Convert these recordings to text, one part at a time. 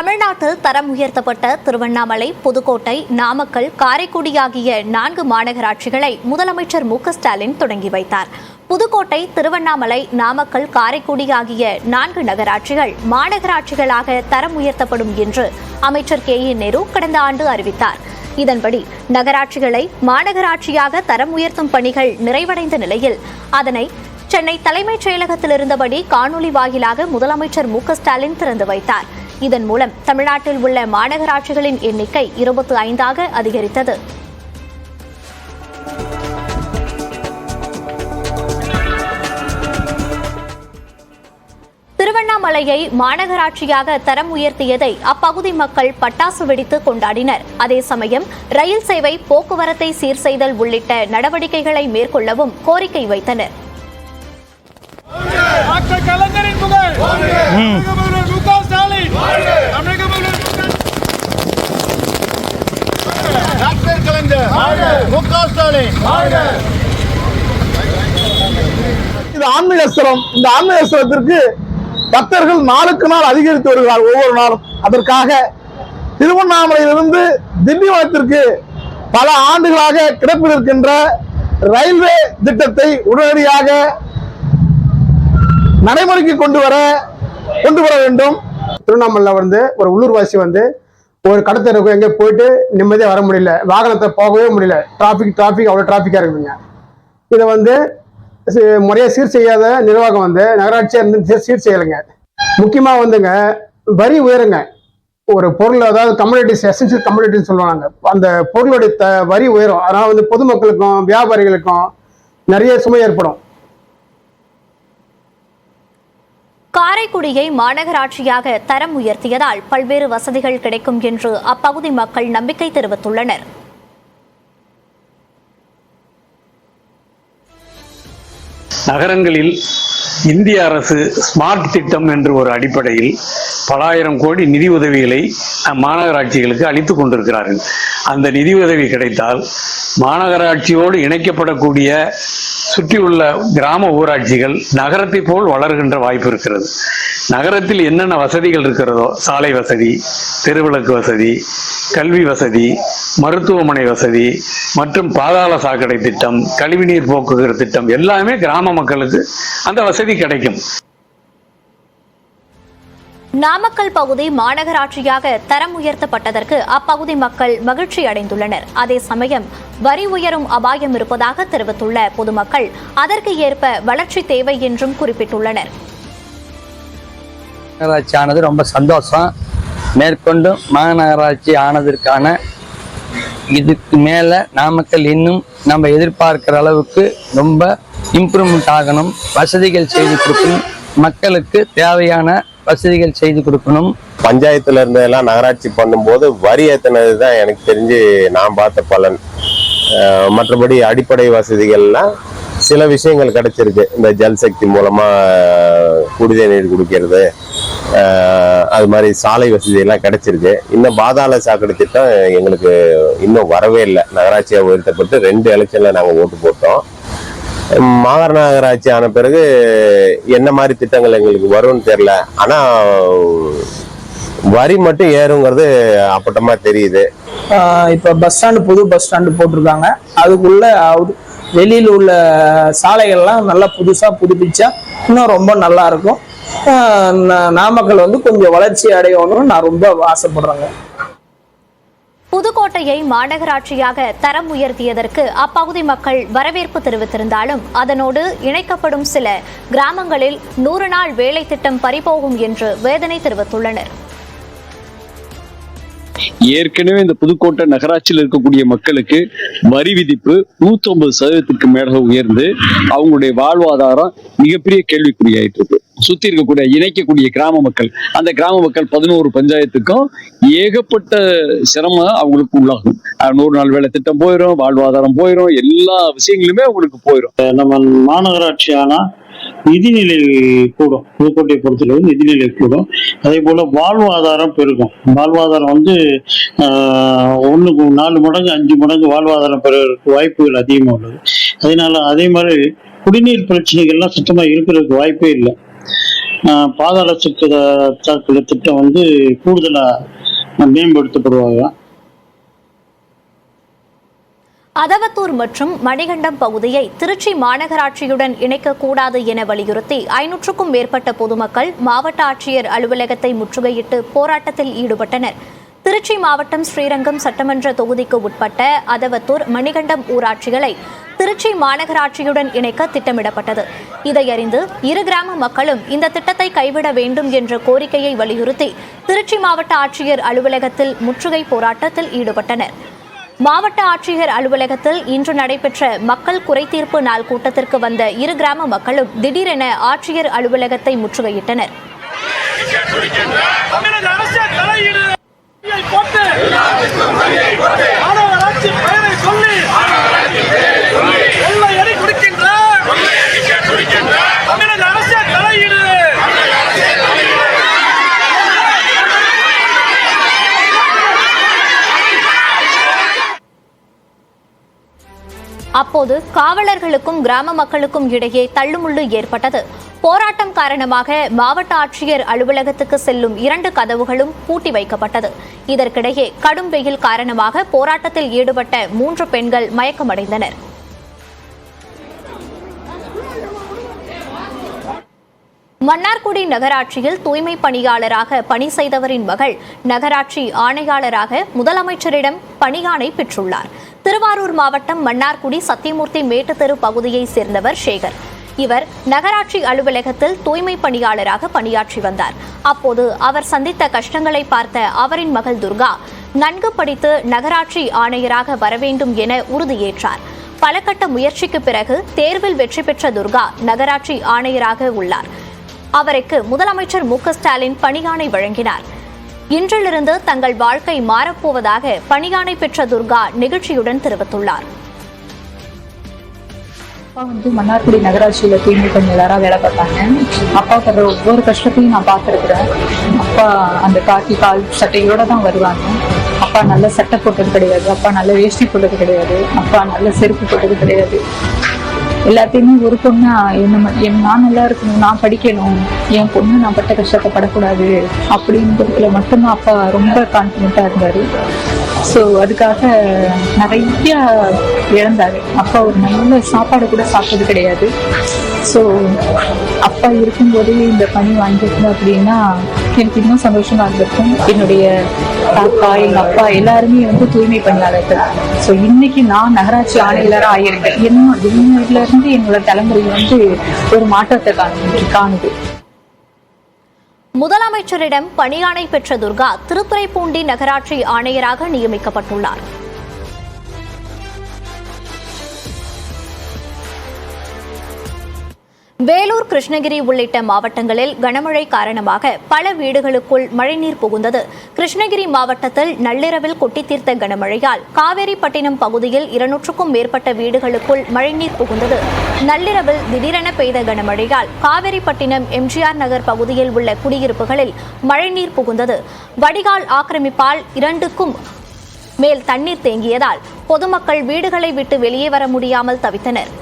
தமிழ்நாட்டில் தரம் உயர்த்தப்பட்ட திருவண்ணாமலை புதுக்கோட்டை நாமக்கல் காரைக்குடி ஆகிய நான்கு மாநகராட்சிகளை முதலமைச்சர் மு ஸ்டாலின் தொடங்கி வைத்தார். புதுக்கோட்டை திருவண்ணாமலை நாமக்கல் காரைக்குடி ஆகிய நான்கு நகராட்சிகள் மாநகராட்சிகளாக தரம் உயர்த்தப்படும் என்று அமைச்சர் கே ஏ நேரு கடந்த ஆண்டு அறிவித்தார். இதன்படி நகராட்சிகளை மாநகராட்சியாக தரம் உயர்த்தும் பணிகள் நிறைவடைந்த நிலையில் அதனை சென்னை தலைமைச் செயலகத்தில் இருந்தபடி காணொலி வாயிலாக முதலமைச்சர் மு ஸ்டாலின் திறந்து வைத்தார். இதன் மூலம் தமிழ்நாட்டில் உள்ள மாநகராட்சிகளின் எண்ணிக்கை இருபத்தி ஐந்தாக அதிகரித்தது. திருவண்ணாமலையை மாநகராட்சியாக தரம் உயர்த்தியதை அப்பகுதி மக்கள் பட்டாசு வெடித்து கொண்டாடினர். அதே சமயம் ரயில் சேவை போக்குவரத்தை சீர் செய்தல் உள்ளிட்ட நடவடிக்கைகளை மேற்கொள்ளவும் கோரிக்கை வைத்தனர். ஸ்டாலின் தமிழக முதல்வர் டாக்டர் கலைஞர். மு க ஸ்டாலின். இது ஆன்மீகஸ்தலம் இந்த ஆன்மீகஸ்தலத்திற்கு பக்தர்கள் நாளுக்கு நாள் அதிகரித்து வருகிறார் ஒவ்வொரு நாளும். அதற்காக திருவண்ணாமலையிலிருந்து திண்டிவனத்திற்கு பல ஆண்டுகளாக கிடப்பில் இருக்கின்ற ரயில்வே திட்டத்தை உடனடியாக நடைமுறைக்கு கொண்டு வர கொண்டு வர வேண்டும். திருவண்ணாமலையில் வந்து ஒரு உள்ளூர்வாசி வந்து ஒரு கடத்தருக்கு எங்கேயோ போயிட்டு நிம்மதியாக வர முடியல. வாகனத்தை போகவே முடியல. டிராஃபிக் டிராஃபிக் அவ்வளோ டிராஃபிக்காக இருக்குதுங்க. இதை வந்து முறையாக சீர் செய்யாத நிர்வாகம் வந்து நகராட்சியாக இருந்து சீர் செய்யலைங்க. முக்கியமாக வந்துங்க வரி உயருங்க. ஒரு பொருள் அதாவது கம்யூனிட்டிஸ் எசென்சியல் கம்யூனிட்டின்னு சொல்லுவாங்க. அந்த பொருளுடைய த வரி உயரும். அதனால் வந்து பொதுமக்களுக்கும் வியாபாரிகளுக்கும் நிறைய சுமை ஏற்படும். காரைக்குடியை மாநகராட்சியாக தரம் உயர்த்தியதால் பல்வேறு வசதிகள் கிடைக்கும் என்று அப்பகுதி மக்கள் நம்பிக்கை தெரிவித்துள்ளனர். நகரங்களில் இந்திய அரசு ஸ்மார்ட் திட்டம் என்று ஒரு அடிப்படையில் பலாயிரம் கோடி நிதி உதவிகளை மாநகராட்சிகளுக்கு அளித்து கொண்டிருக்கிறார்கள். அந்த நிதி உதவி கிடைத்தால் மாநகராட்சியோடு இணைக்கப்படக்கூடிய சுற்றியுள்ள கிராம ஊராட்சிகள் நகரத்தை போல் வளர்கின்ற வாய்ப்பு இருக்கிறது. நகரத்தில் என்னென்ன வசதிகள் இருக்கிறதோ சாலை வசதி தெருவிளக்கு வசதி கல்வி வசதி மருத்துவமனை வசதி மற்றும் பாதாள சாக்கடை திட்டம் கழிவுநீர் போக்குகிற திட்டம் எல்லாமே கிராம மக்களுக்கு அந்த வசதி கிடைக்கும். நாமக்கல் பகுதி மாநகராட்சியாக தரம் உயர்த்தப்பட்டதற்கு அப்பகுதி மக்கள் மகிழ்ச்சி அடைந்துள்ளனர். அதே சமயம் வரி உயரும் அபாயம் இருப்பதாக தெரிவித்துள்ள பொதுமக்கள் அதற்கு ஏற்ப வளர்ச்சி தேவை என்றும் குறிப்பிட்டுள்ளனர். மாநகராட்சி ஆனது ரொம்ப சந்தோஷம். மேற்கொண்டு மாநகராட்சி ஆனதற்கான இதுக்கு மேலே நாமக்கல் இன்னும் நம்ம எதிர்பார்க்கிற அளவுக்கு ரொம்ப இம்ப்ரூவ்மெண்ட் ஆகணும். வசதிகள் செய்து கொடுக்கணும். மக்களுக்கு தேவையான வசதிகள் செய்து கொடுக்கணும். பஞ்சாயத்துல இருந்ததெல்லாம் நகராட்சி பண்ணும்போது வரி ஏத்தினது தான் எனக்கு தெரிஞ்சு நான் பார்த்த பலன். மற்றபடி அடிப்படை வசதிகள்லாம் சில விஷயங்கள் கிடைச்சிருக்கு. இந்த ஜல்சக்தி மூலமா அஹ், நீர் குடிக்கிறது அது மாதிரி சாலை வசதி எல்லாம் கிடைச்சிருக்கு. இன்னும் பாதாள சாக்கடை திட்டம் எங்களுக்கு இன்னும் வரவே இல்லை. நகராட்சியாக உயர்த்தப்பட்டு ரெண்டு எலெக்ஷன்ல நாங்கள் ஓட்டு போட்டோம். மாநகர ஆன பிறகு என்ன மாதிரி திட்டங்கள் எங்களுக்கு வரும்னு தெரியல. ஆனால் வரி மட்டும் ஏறுங்கிறது அப்பட்டமா தெரியுது. இப்போ பஸ் ஸ்டாண்டு புது பஸ் ஸ்டாண்டு போட்டிருக்காங்க. அதுக்குள்ள வெளியில் உள்ள சாலைகள்லாம் நல்லா புதுசாக புதுப்பிச்சா இன்னும் ரொம்ப நல்லா இருக்கும். நாமக்கல் வந்து கொஞ்சம் வளர்ச்சி அடையணும்னு நான் ரொம்ப ஆசைப்படுறேங்க. புதுக்கோட்டையை மாநகராட்சியாக தரம் உயர்த்தியதற்கு அப்பகுதி மக்கள் வரவேற்பு தெரிவித்திருந்தாலும் அதனோடு இணைக்கப்படும் சில கிராமங்களில் நூறு நாள் வேலை திட்டம் பறிபோகும் என்று வேதனை தெரிவித்துள்ளனர். ஏற்கனவே இந்த புதுக்கோட்டை நகராட்சியில் இருக்கக்கூடிய மக்களுக்கு வரி விதிப்பு நூத்தி ஒன்பது சதவீதத்துக்கு மேல உயர்ந்து அவங்களுடைய வாழ்வாதாரம் மிகப்பெரிய கேள்விக்குறியாயிட்டு இருக்கு. சுத்தி இருக்கக்கூடிய இணைக்கக்கூடிய கிராம மக்கள். அந்த கிராம மக்கள் பதினோரு பஞ்சாயத்துக்கும் ஏகப்பட்ட சிரமம் அவங்களுக்கு உள்ளாகும் நூறு நாள் வேலை திட்டம் போயிடும் வாழ்வாதாரம் போயிடும் எல்லா விஷயங்களுமே அவங்களுக்கு போயிடும் நம்ம மாநகராட்சி ஆனா நிதிநிலை கூடும். புதுக்கோட்டையை பொறுத்தளவு நிதிநிலை கூடும். அதே போல வாழ்வாதாரம் பெருகும். வாழ்வாதாரம் வந்து ஒன்றுக்கு நாலு மடங்கு அஞ்சு மடங்கு வாழ்வாதாரம் பெறுவதற்கு வாய்ப்புகள் அதிகமாக உள்ளது. அதனால அதே மாதிரி குடிநீர் பிரச்சனைகள்லாம் சுத்தமாக இருக்கிறதுக்கு வாய்ப்பே இல்லை. பாதாள சக்கர சாக்கடை திட்டம் வந்து கூடுதலா மேம்படுத்தப்படுவாங்க. அதவத்தூர் மற்றும் மணிகண்டம் பகுதியை திருச்சி மாநகராட்சியுடன் இணைக்கக்கூடாது என வலியுறுத்தி ஐநூற்றுக்கும் மேற்பட்ட பொதுமக்கள் மாவட்ட ஆட்சியர் அலுவலகத்தை முற்றுகையிட்டு போராட்டத்தில் ஈடுபட்டனர். திருச்சி மாவட்டம் ஸ்ரீரங்கம் சட்டமன்ற தொகுதிக்கு உட்பட்ட அதவத்தூர் மணிகண்டம் ஊராட்சிகளை திருச்சி மாநகராட்சியுடன் இணைக்க திட்டமிடப்பட்டது. இதையறிந்து இரு கிராம மக்களும் இந்த திட்டத்தை கைவிட வேண்டும் என்ற கோரிக்கையை வலியுறுத்தி திருச்சி மாவட்ட ஆட்சியர் அலுவலகத்தில் முற்றுகை போராட்டத்தில் ஈடுபட்டனர். மாவட்ட ஆட்சியர் அலுவலகத்தில் இன்று நடைபெற்ற மக்கள் குறைதீர்ப்பு நாள் கூட்டத்திற்கு வந்த இரு கிராம மக்களும் திடீரென ஆட்சியர் அலுவலகத்தை முற்றுகையிட்டனர். போட்டு. மாநகராட்சி பெயரை சொல்லி. அப்போது காவலர்களுக்கும் கிராம மக்களுக்கும் இடையே தள்ளுமுள்ளு ஏற்பட்டது. போராட்டம் காரணமாக மாவட்ட ஆட்சியர் அலுவலகத்துக்கு செல்லும் இரண்டு கதவுகளும் பூட்டி வைக்கப்பட்டது. இதற்கிடையே கடும் வெயில் காரணமாக போராட்டத்தில் ஈடுபட்ட மூன்று பெண்கள் மயக்கமடைந்தனர். மன்னார்குடி நகராட்சியில் தூய்மை பணியாளராக பணி செய்தவரின் மகள் நகராட்சி ஆணையாளராக முதலமைச்சரிடம் பணியாணை பெற்றுள்ளார். திருவாரூர் மாவட்டம் மன்னார்குடி சத்தியமூர்த்தி மேட்டுத்தெரு பகுதியைச் சேர்ந்தவர் சேகர். இவர் நகராட்சி அலுவலகத்தில் தூய்மை பணியாளராக பணியாற்றி வந்தார். அப்போது அவர் சந்தித்த கஷ்டங்களை பார்த்த அவரின் மகள் துர்கா நன்கு படித்து நகராட்சி ஆணையராக வரவேண்டும் என உறுதியேற்றார். பல கட்ட முயற்சிக்கு பிறகு தேர்வில் வெற்றி பெற்ற துர்கா நகராட்சி ஆணையராக உள்ளார். அவருக்கு முதலமைச்சர் மு ஸ்டாலின் பணியாணை வழங்கினார். இன்றிலிருந்து தங்கள் வாழ்க்கை மாறப்போவதாக பணியானை பெற்ற துர்கா நிகழ்ச்சியுடன் தெரிவித்துள்ளார். அப்பா வந்து மன்னார்குடி நகராட்சியில தூய்மை பணியாளராக வேலை பார்த்தாங்க. அப்பா படுற ஒவ்வொரு கஷ்டத்தையும் நான் பார்த்துருக்குறேன். அப்பா அந்த காக்கி கால் சட்டையோட தான் வருவாங்க. அப்பா நல்ல சட்டை போட்டது கிடையாது. அப்பா நல்ல வேஷ்டி போட்டது கிடையாது. அப்பா நல்ல செருப்பு போட்டது கிடையாது. எல்லாத்தையுமே ஒரு பொண்ணா என்ன என் நான் நல்லா இருக்கணும் நான் படிக்கணும் என் பொண்ணு நான் பட்ட கஷ்டத்தை படக்கூடாது அப்படின்றதுல மட்டும்தான் அப்பா ரொம்ப கான்ஃபிடென்ட்டாக இருந்தார். ஸோ அதுக்காக நிறைய இழந்தாரு. அப்பா ஒரு நல்ல சாப்பாடு கூட சாப்பிட்டது கிடையாது. ஸோ அப்பா இருக்கும்போதே இந்த பணி வாங்கியிருந்தேன் அப்படின்னா எனக்கு இன்னும் சந்தோஷமா இருந்திருக்கும். என்னுடைய தாத்தா எங்க அப்பா எல்லாருமே வந்து தூய்மை பணியாளர்கள். ஸோ இன்னைக்கு நான் நகராட்சி ஆணையாளராக ஆயிருக்கேன். என்ன இன்னையில இருந்து என்னோட தலைமுறை வந்து ஒரு மாற்றத்தை காணு காணுது. முதலமைச்சரிடம் பணியாணை பெற்ற துர்கா திருத்துறைப்பூண்டி நகராட்சி ஆணையராக நியமிக்கப்பட்டுள்ளார். வேலூர் கிருஷ்ணகிரி உள்ளிட்ட மாவட்டங்களில் கனமழை காரணமாக பல வீடுகளுக்குள் மழைநீர் புகுந்தது. கிருஷ்ணகிரி மாவட்டத்தில் நள்ளிரவில் கொட்டித்தீர்த்த கனமழையால் காவேரிப்பட்டினம் பகுதியில் இருநூற்றுக்கும் மேற்பட்ட வீடுகளுக்குள் மழைநீர் புகுந்தது. நள்ளிரவில் திடீரென பெய்த கனமழையால் காவேரிப்பட்டினம் எம்ஜிஆர் நகர் பகுதியில் உள்ள குடியிருப்புகளில் மழைநீர் புகுந்தது. வடிகால் ஆக்கிரமிப்பால் இரண்டுக்கும் மேல் தண்ணீர் தேங்கியதால் பொதுமக்கள் வீடுகளை விட்டு வெளியே வர முடியாமல் தவித்தனர்.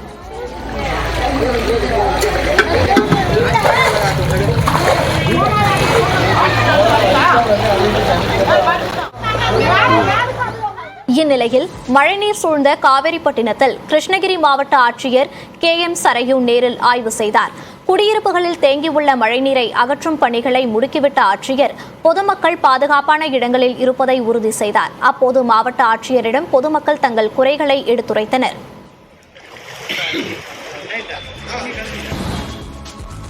இந்நிலையில் மழைநீர் சூழ்ந்த காவேரிப்பட்டினத்தில் கிருஷ்ணகிரி மாவட்ட ஆட்சியர் கே எம் சரையு நேரில் ஆய்வு செய்தார். குடியிருப்புகளில் தேங்கியுள்ள மழைநீரை அகற்றும் பணிகளை முடுக்கிவிட்ட ஆட்சியர் பொதுமக்கள் பாதுகாப்பான இடங்களில் இருப்பதை உறுதி செய்தார். அப்போது மாவட்ட ஆட்சியரிடம் பொதுமக்கள் தங்கள் குறைகளை எடுத்துரைத்தனர்.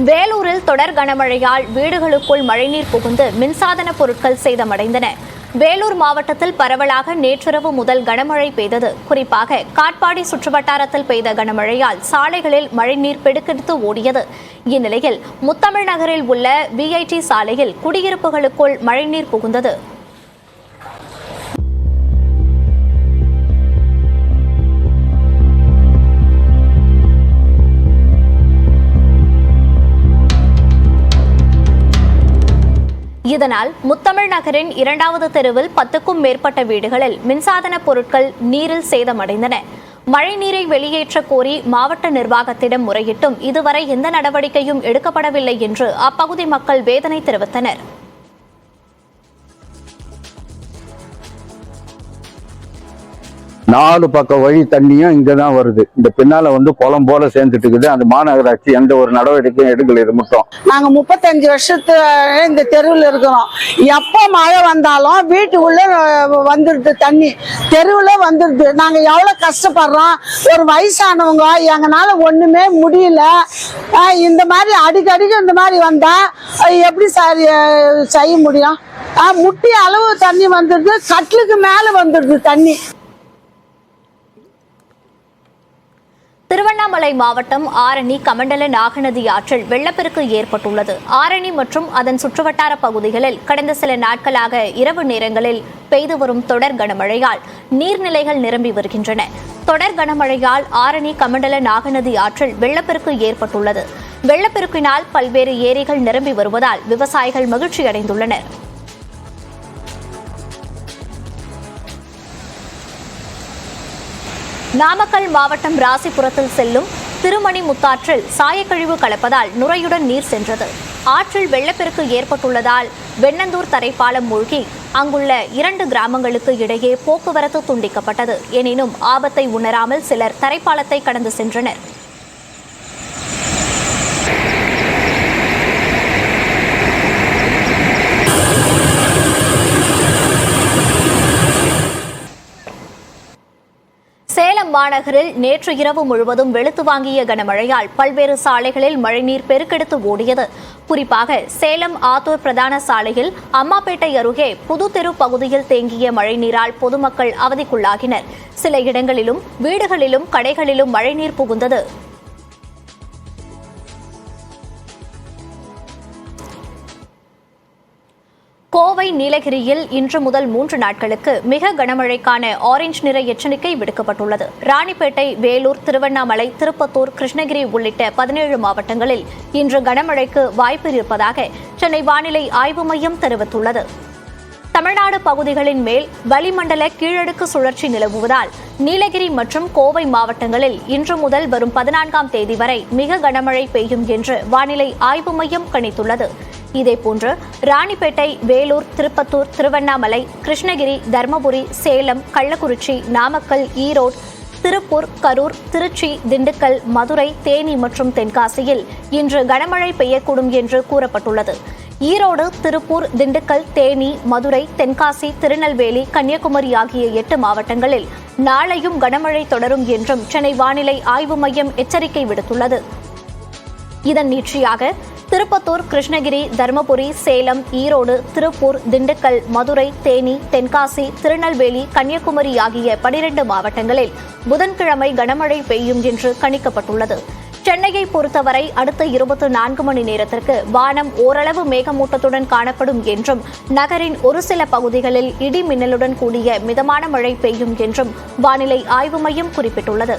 வேலூரில் தொடர் கனமழையால் வீடுகளுக்குள் மழைநீர் புகுந்து மின்சாதன பொருட்கள் சேதமடைந்தன. வேலூர் மாவட்டத்தில் பரவலாக நேற்றிரவு முதல் கனமழை பெய்தது. குறிப்பாக காட்பாடி சுற்றுவட்டாரத்தில் பெய்த கனமழையால் சாலைகளில் மழைநீர் பெடுக்கெடுத்து ஓடியது. இந்நிலையில் முத்தமிழ் நகரில் உள்ள விஐடி சாலையில் குடியிருப்புகளுக்குள் மழைநீர் புகுந்தது. இதனால் முத்தமிழ் நகரின் இரண்டாவது தெருவில் பத்துக்கும் மேற்பட்ட வீடுகளில் மின்சாதன பொருட்கள் நீரில் சேதமடைந்தன. மழைநீரை வெளியேற்ற கோரி மாவட்ட நிர்வாகத்திடம் முறையிட்டும். இதுவரை எந்த நடவடிக்கையும் எடுக்கப்படவில்லை என்று அப்பகுதி மக்கள் வேதனை தெரிவித்தனர். நாலு பக்கம் வழி தண்ணியும் இங்கே தான் வருது. இந்த பின்னால வந்து குளம் போல சேர்ந்துட்டு இருக்குது அந்த மாநகராட்சி எந்த ஒரு நடவடிக்கையும் எடுக்கல இது மட்டும். நாங்க முப்பத்தஞ்சு வருஷத்து இந்த தெருவில் இருக்கிறோம். எப்போ மழை வந்தாலும் வீட்டுக்குள்ள வந்துடுது தண்ணி. தெருவில் வந்துடுது. நாங்க எவ்வளவு கஷ்டப்படுறோம். ஒரு வயசானவங்க எங்களால ஒண்ணுமே முடியல. இந்த மாதிரி அடிக்கடிக்கு இந்த மாதிரி வந்தா எப்படி சார் செய்ய முடியும்? முட்டி அளவு தண்ணி வந்துடுது. கட்டிலுக்கு மேல வந்துடுது தண்ணி. திருவண்ணாமலை மாவட்டம் ஆரணி கமண்டல நாகநதி ஆற்றில் வெள்ளப்பெருக்கு ஏற்பட்டுள்ளது. ஆரணி மற்றும் அதன் சுற்றுவட்டார பகுதிகளில் கடந்த சில நாட்களாக இரவு நேரங்களில் பெய்து வரும் தொடர் கனமழையால் நீர்நிலைகள் நிரம்பி வருகின்றன. தொடர் கனமழையால் ஆரணி கமண்டல நாகநதி ஆற்றில் வெள்ளப்பெருக்கு ஏற்பட்டுள்ளது. வெள்ளப்பெருக்கினால் பல்வேறு ஏரிகள் நிரம்பி வருவதால் விவசாயிகள் மகிழ்ச்சியடைந்துள்ளனர். நாமக்கல் மாவட்டம் ராசிபுரத்தில் செல்லும் திருமணி முத்தாற்றில் சாயக்கழிவு கலப்பதால் நுரையுடன் நீர் சென்றது. ஆற்றில் வெள்ளப்பெருக்கு ஏற்பட்டுள்ளதால் வெண்ணந்தூர் தரைப்பாலம் மூழ்கி அங்குள்ள இரண்டு கிராமங்களுக்கு இடையே போக்குவரத்து துண்டிக்கப்பட்டது. எனினும் ஆபத்தை உணராமல் சிலர் தரைப்பாலத்தை கடந்து சென்றனர் சேலம் மாநகரில் நேற்று இரவு முழுவதும் வெளுத்து வாங்கிய கனமழையால் பல்வேறு சாலைகளில் மழைநீர் பெருக்கெடுத்து ஓடியது. குறிப்பாக சேலம் ஆத்தூர் பிரதான சாலையில் அம்மாப்பேட்டை அருகே புதுத்தெரு பகுதியில் தேங்கிய மழைநீரால் பொதுமக்கள் அவதிக்குள்ளாகினர். சில இடங்களிலும் வீடுகளிலும் கடைகளிலும் மழைநீர் புகுந்தது. கோவை நீலகிரியில் இன்று முதல் மூன்று நாட்களுக்கு மிக கனமழைக்கான ஆரஞ்சு நிற எச்சரிக்கை விடுக்கப்பட்டுள்ளது. ராணிப்பேட்டை வேலூர் திருவண்ணாமலை திருப்பத்தூர் கிருஷ்ணகிரி உள்ளிட்ட பதினேழு மாவட்டங்களில் இன்று கனமழைக்கு வாய்ப்பு இருப்பதாக சென்னை வானிலை ஆய்வு மையம் தெரிவித்துள்ளது. தமிழ்நாடு பகுதிகளின் மேல் வளிமண்டல கீழடுக்கு சுழற்சி நிலவுவதால் நீலகிரி மற்றும் கோவை மாவட்டங்களில் இன்று முதல் வரும் பதினான்காம் தேதி வரை மிக கனமழை பெய்யும் என்று வானிலை ஆய்வு மையம் கணித்துள்ளது. இதேபோன்று ராணிப்பேட்டை வேலூர் திருப்பத்தூர் திருவண்ணாமலை கிருஷ்ணகிரி தர்மபுரி சேலம் கள்ளக்குறிச்சி நாமக்கல் ஈரோடு திருப்பூர் கரூர் திருச்சி திண்டுக்கல் மதுரை தேனி மற்றும் தென்காசியில் இன்று கனமழை பெய்யக்கூடும் என்று கூறப்பட்டுள்ளது. ஈரோடு திருப்பூர் திண்டுக்கல் தேனி மதுரை தென்காசி திருநெல்வேலி கன்னியாகுமரி ஆகிய எட்டு மாவட்டங்களில் நாளையும் கனமழை தொடரும் என்றும் சென்னை வானிலை ஆய்வு மையம் எச்சரிக்கை விடுத்துள்ளது. இதன் நீட்சியாக திருப்பத்தூர் கிருஷ்ணகிரி தருமபுரி சேலம் ஈரோடு திருப்பூர் திண்டுக்கல் மதுரை தேனி தென்காசி திருநெல்வேலி கன்னியாகுமரி ஆகிய பனிரெண்டு மாவட்டங்களில் புதன்கிழமை கனமழை பெய்யும் என்று கணிக்கப்பட்டுள்ளது. சென்னையை பொறுத்தவரை அடுத்த இருபத்தி நான்கு மணி நேரத்திற்கு வானம் ஓரளவு மேகமூட்டத்துடன் காணப்படும் என்றும் நகரின் ஒரு சில பகுதிகளில் இடி மின்னலுடன் கூடிய மிதமான மழை பெய்யும் என்றும் வானிலை ஆய்வு மையம் குறிப்பிட்டுள்ளது.